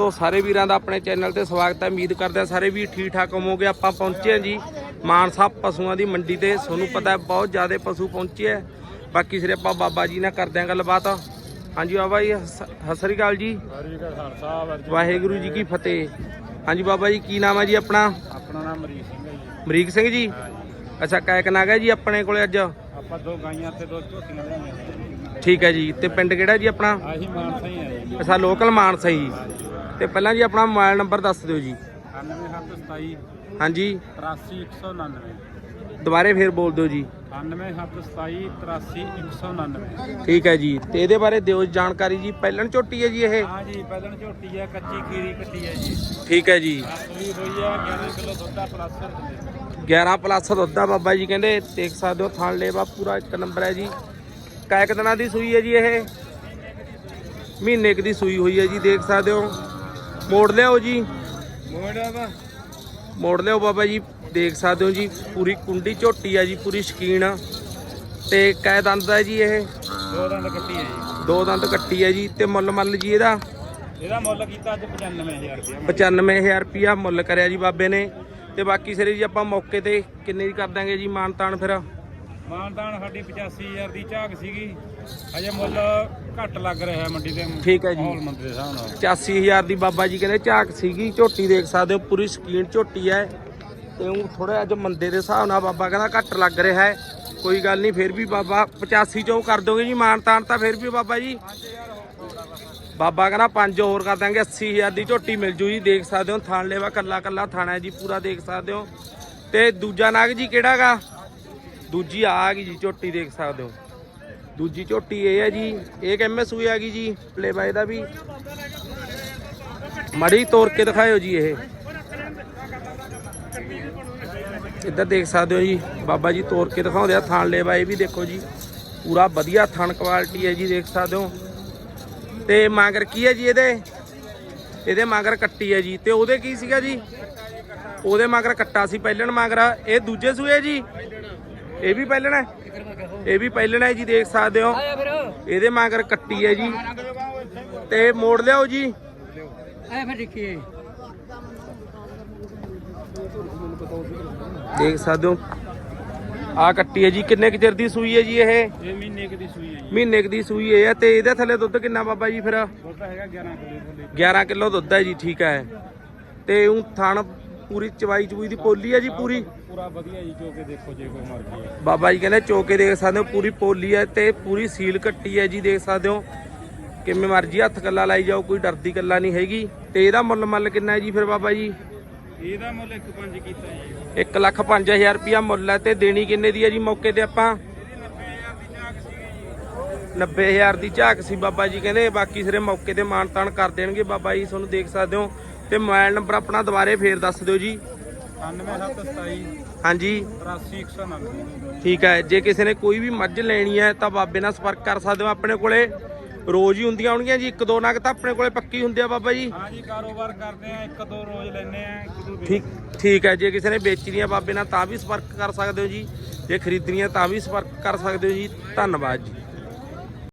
ਦੋਸਤੋ ਸਾਰੇ ਵੀਰਾਂ ਦਾ ਆਪਣੇ ਚੈਨਲ ਤੇ ਸਵਾਗਤ ਹੈ। ਉਮੀਦ ਕਰਦੇ ਹਾਂ ਸਾਰੇ ਵੀਰ ਠੀਕ ਠਾਕ ਹੋਵੋਗੇ। ਆਪਾਂ ਪਹੁੰਚੇ ਹਾਂ ਜੀ ਮਾਨਸਾ ਪਸ਼ੂਆਂ ਦੀ ਮੰਡੀ ਤੇ। ਤੁਹਾਨੂੰ ਪਤਾ ਹੈ ਬਹੁਤ ਜ਼ਿਆਦਾ ਪਸ਼ੂ ਪਹੁੰਚੇ ਹੈ। ਬਾਕੀ ਸਿਰੇ ਆਪਾਂ ਬਾਬਾ ਜੀ ਨਾਲ ਕਰਦੇ ਹਾਂ ਗੱਲਬਾਤ। ਹਾਂਜੀ ਬਾਬਾ ਜੀ ਸਤਿ ਸ੍ਰੀ ਅਕਾਲ ਜੀ। ਵਾਹਿਗੁਰੂ ਜੀ ਕਾ ਫਤਿਹ। ਹਾਂਜੀ ਬਾਬਾ ਜੀ ਕੀ ਨਾਮ ਹੈ ਜੀ ਆਪਣਾ? ਆਪਣਾ ਨਾਮ ਮਰੀਕ ਸਿੰਘ ਹੈ ਜੀ। ਅਮਰੀਕ ਸਿੰਘ ਜੀ? ਅੱਛਾ ਕਾਇਕ ਨਾਗ ਹੈ ਜੀ ਆਪਣੇ ਕੋਲੇ ਅੱਜ? ਆਪਾਂ ਦੋ ਗਾਈਆਂ ਤੇ ਦੋ ਝੋਟੀਆਂ ਲੈਣੀਆਂ ਠੀਕ ਹੈ ਜੀ ਤੇ ਪਿੰਡ ਕਿਹੜਾ ਜੀ ਆਪਣਾ? ਆਹੀ ਮਾਨਸਾ ਹੀ ਹੈ ਜੀ। ਅੱਛਾ ਲੋਕਲ ਮਾਨਸਾ ਜੀ। ਤੇ ਪਹਿਲਾਂ ਜੀ ਆਪਣਾ ਮੋਬਾਈਲ ਨੰਬਰ ਦੱਸ ਦਿਓ ਜੀ। 9727 ਹਾਂਜੀ। 83199 ਦੁਬਾਰੇ ਫੇਰ ਬੋਲ ਦਿਓ ਜੀ। 9727 83199 ਠੀਕ ਹੈ ਜੀ। ਤੇ ਇਹਦੇ ਬਾਰੇ ਦਿਓ ਜਾਣਕਾਰੀ ਜੀ। ਪਹਿਲਣ ਝੋਟੀ ਹੈ ਜੀ ਇਹ? ਹਾਂ ਜੀ ਪਹਿਲਣ ਝੋਟੀ ਹੈ ਕੱਚੀ ਖੀਰੀ ਕੱਟੀ ਹੈ ਜੀ। ਠੀਕ ਹੈ ਜੀ। ਹੋਈ ਹੈ 11 ਕਿਲੋ ਦੁੱਧਾ ਪਲੱਸ ਦਿੰਦੇ। 11 ਪਲੱਸ ਦੁੱਧ ਆ ਬਾਬਾ ਜੀ ਕਹਿੰਦੇ। ਦੇਖ ਸਕਦੇ ਹੋ ਥਣ ਲੇਵਾ ਪੂਰਾ ਇੱਕ ਨੰਬਰ ਹੈ ਜੀ। ਕਾਇਕ ਦਿਨਾਂ ਦੀ ਸੂਈ ਹੈ ਜੀ ਇਹ। ਮਹੀਨੇ ਦੀ ਸੂਈ ਹੋਈ ਹੈ ਜੀ ਦੇਖ ਸਕਦੇ ਹੋ। ਮੋੜ ਲਿਆਓ ਜੀ। ਮੋੜਾ ਵਾ ਮੋੜ ਲਿਆਓ ਬਾਬਾ ਜੀ ਦੇਖ ਸਕਦੇ ਹੋ ਜੀ ਪੂਰੀ ਕੁੰਡੀ ਝੋਟੀ ਹੈ ਜੀ ਪੂਰੀ ਸ਼ਕੀਨ ਤੇ ਕੈ ਦੰਦ ਦਾ ਜੀ ਇਹ? ਦੋ ਦੰਦ ਕੱਟੀ ਹੈ ਜੀ। ਦੋ ਦੰਦ ਕੱਟੀ ਹੈ ਜੀ ਤੇ ਮੁੱਲ ਮੱਲ ਜੀ ਇਹਦਾ? ਇਹਦਾ ਮੁੱਲ ਕੀਤਾ ਅੱਜ 95000 ਰੁਪਇਆ। 95000 ਰੁਪਿਆ ਮੁੱਲ ਕਰਿਆ ਜੀ ਬਾਬੇ ਨੇ। ਤੇ ਬਾਕੀ ਸਿਰੇ ਜੀ ਆਪਾਂ ਮੌਕੇ ਤੇ ਕਿੰਨੇ ਦੀ ਕਰ ਦਾਂਗੇ ਜੀ ਮਾਨਤਾਨ ਫਿਰ? ਮਾਨਦਾਨ ਸਾਡੀ 85000 ਦੀ ਝਾਕ ਸੀਗੀ। ਅਜੇ ਮੁੱਲ ਘੱਟ ਲੱਗ ਰਿਹਾ ਮੰਡੀ ਦੇ ਠੀਕ ਹੈ ਜੀ। ਮਾਹੌਲ ਮੰਦੀ ਦੇ ਹਿਸਾਬ ਨਾਲ। 85000 ਦੀ ਬਾਬਾ ਜੀ ਕਹਿੰਦੇ ਝਾਕ ਸੀਗੀ ਝੋਟੀ ਦੇਖ ਸਕਦੇ ਹੋ ਪੂਰੀ ਸਕੀਨ ਝੋਟੀ ਹੈ। ਤੇ ਉਹ ਥੋੜਾ ਅੱਜ ਮੰਦੇ ਦੇ ਹਿਸਾਬ ਨਾਲ ਬਾਬਾ ਕਹਿੰਦਾ ਘੱਟ ਲੱਗ ਰਿਹਾ ਹੈ। ਕੋਈ ਗੱਲ ਨਹੀਂ ਫਿਰ ਵੀ ਬਾਬਾ 85 ਚੋਂ ਕਰ ਦੋਗੇ ਜੀ ਮਾਨਤਾਨ ਤਾਂ ਫਿਰ ਵੀ ਬਾਬਾ ਜੀ। ਬਾਬਾ ਕਹਿੰਦਾ ਪੰਜ ਹੋਰ ਕਰ ਦਾਂਗੇ 80000 ਦੀ ਝੋਟੀ ਮਿਲ ਜੂ ਜੀ ਦੇਖ ਸਕਦੇ ਹੋ। ਥਾਣ ਲੈਵਾ ਕੱਲਾ ਕੱਲਾ ਥਾਣਾ ਜੀ ਪੂਰਾ ਦੇਖ ਸਕਦੇ ਹੋ। ਤੇ ਦੂਜਾ ਨਾਗ ਜੀ ਕਿਹੜਾਗਾ ਦੂਜੀ ਆ ਗਈ ਜੀ, ਝੋਟੀ ਦੇਖ ਸਕਦੇ ਹੋ। ਦੂਜੀ ਝੋਟੀ ਇਹ ਹੈ ਜੀ, ਇਹ ਕਿੰਮੇ ਸੂਈ ਆ ਗਈ ਜੀ ਪਲੇ ਬਾਈ ਦਾ ਵੀ। ਮੜੀ ਤੋੜ ਕੇ ਦਿਖਾਇਓ ਜੀ ਇਹ। ਇੱਧਰ ਦੇਖ ਸਕਦੇ ਹੋ ਜੀ, ਬਾਬਾ ਜੀ ਤੋੜ ਕੇ ਦਿਖਾਉਂਦੇ ਆ ਥਾਣ ਲੇਵਾ ਇਹ ਵੀ ਦੇਖੋ ਜੀ। ਪੂਰਾ ਵਧੀਆ ਥਣ ਕੁਆਲਿਟੀ ਹੈ ਜੀ, ਦੇਖ ਸਕਦੇ ਹੋ। ਤੇ ਮਾਂਗਰ ਕੀ ਹੈ ਜੀ ਇਹਦੇ? ਇਹਦੇ ਮਾਂਗਰ ਕੱਟੀ ਹੈ ਜੀ। ਤੇ ਉਹਦੇ ਕੀ ਸੀਗਾ ਜੀ? ਉਹਦੇ ਮਗਰ ਕੱਟਾ ਸੀ, ਪਹਿਲਣ ਮਾਂਗਰਾ। ਇਹ ਦੂਜੇ ਸੂਏ ਜੀ? ਇਹ ਵੀ ਪਹਿਲਣ ਹੈ? ਇਹ ਵੀ ਪਹਿਲਣ ਹੈ ਜੀ ਦੇਖ ਸਕਦੇ ਹੋ। ਇਹਦੇ ਮਾਂਗਰ ਕੱਟੀ ਹੈ ਜੀ। ਤੇ ਮੋੜ ਲਿਆਓ ਜੀ। ਐ ਫਿਰ ਦੇਖੀਏ। ਦੇਖ ਸਕਦੇ ਹੋ। ਆ ਕੱਟੀ ਹੈ ਜੀ। ਕਿੰਨੇ ਕੁ ਚਿਰ ਦੀ ਸੂਈ ਹੈ ਜੀ ਇਹ? ਇਹ ਮਹੀਨੇ ਕੁ ਦੀ ਸੂਈ ਹੈ ਜੀ। ਮਹੀਨੇ ਕੁ ਦੀ ਸੂਈ ਹੈ ਤੇ ਇਹਦੇ ਥੱਲੇ ਦੁੱਧ ਕਿੰਨਾ ਬਾਬਾ ਜੀ ਫਿਰ? ਦੁੱਧ ਹੈਗਾ 11 ਕਿਲੋ ਥੱਲੇ। 11 ਕਿਲੋ ਦੁੱਧ ਹੈ ਜੀ ਠੀਕ ਹੈ। ਤੇ ਉਹ ਥਣ ਪੂਰੀ ਚਵਾਈ ਚਵੂਈ ਦੀ ਪੋਲੀ ਹੈ ਜੀ ਪੂਰੀ? ਪੂਰਾ ਵਧੀਆ ਜੀ ਜੋ ਕਿ ਦੇਖੋ ਜੇ ਕੋਈ ਮਰਜ਼ੀ ਹੈ। ਬਾਬਾ ਜੀ ਕਹਿੰਦੇ ਚੋਕੇ ਦੇਖ ਸਕਦੇ ਹੋ ਪੂਰੀ ਪੋਲੀ ਹੈ ਤੇ ਪੂਰੀ ਸੀਲ ਕੱਟੀ ਹੈ ਜੀ ਦੇਖ ਸਕਦੇ ਹੋ। ਕਿਵੇਂ ਮਰਜ਼ੀ ਹੱਥ ਕੱਲਾ ਲਾਈ ਜਾਓ ਕੋਈ ਡਰਦੀ ਕੱਲਾ ਨਹੀਂ ਹੈਗੀ। ਤੇ ਇਹਦਾ ਮੁੱਲ ਮੱਲ ਕਿੰਨਾ ਹੈ ਜੀ ਫਿਰ ਬਾਬਾ ਜੀ? ਇਹਦਾ ਮੁੱਲ 1.5 ਕੀਤਾ ਜੀ। 1 ਲੱਖ 5000 ਰੁਪਿਆ ਮੁੱਲ ਹੈ ਤੇ ਦੇਣੀ ਕਿੰਨੇ ਦੀ ਹੈ ਜੀ ਮੌਕੇ ਤੇ ਆਪਾਂ? 90000 ਦੀ ਝਾਕ ਸੀ ਬਾਬਾ ਜੀ ਕਹਿੰਦੇ ਬਾਕੀ ਸਿਰੇ ਮੌਕੇ ਤੇ ਮਾਨ ਤਾਨ ਕਰ ਦੇਣਗੇ ਬਾਬਾ ਜੀ ਤੁਹਾਨੂੰ ਦੇਖ ਸਕਦੇ ਹੋ। ਤੇ ਮੋਬਾਈਲ ਨੰਬਰ ਆਪਣਾ ਦੁਬਾਰੇ ਫੇਰ ਦੱਸ ਦਿਓ ਜੀ। 9727 ਹਾਂਜੀ। 83199 ਠੀਕ ਹੈ ਜੇ ਕਿਸੇ ਨੇ ਕੋਈ ਵੀ ਮੱਝ ਲੈਣੀ ਹੈ ਤਾਂ ਬਾਬੇ ਨਾਲ ਸੰਪਰਕ ਕਰ ਸਕਦੇ ਹੋ ਆਪਣੇ ਕੋਲੇ। ਰੋਜ਼ ਹੀ ਹੁੰਦੀਆਂ ਹੋਣਗੀਆਂ ਜੀ ਇੱਕ ਦੋ ਨਗ ਤਾਂ ਆਪਣੇ ਕੋਲੇ ਪੱਕੀ ਹੁੰਦੀ ਆ ਬਾਬਾ ਜੀ। ਹਾਂ ਜੀ ਕਾਰੋਬਾਰ ਕਰਦੇ ਆ ਇੱਕ ਦੋ ਰੋਜ਼ ਲੈਨੇ ਆ ਇੱਕ ਦੋ ਠੀਕ ਠੀਕ ਹੈ ਜੇ ਕਿਸੇ ਨੇ ਵੇਚਣੀ ਆ ਬਾਬੇ ਨਾਲ ਤਾਂ ਵੀ ਸੰਪਰਕ ਕਰ ਸਕਦੇ ਹੋ ਜੀ। ਜੇ ਖਰੀਦਣੀ ਹੈ ਤਾਂ ਵੀ ਸੰਪਰਕ ਕਰ ਸਕਦੇ ਹੋ ਜੀ। ਧੰਨਵਾਦ ਜੀ।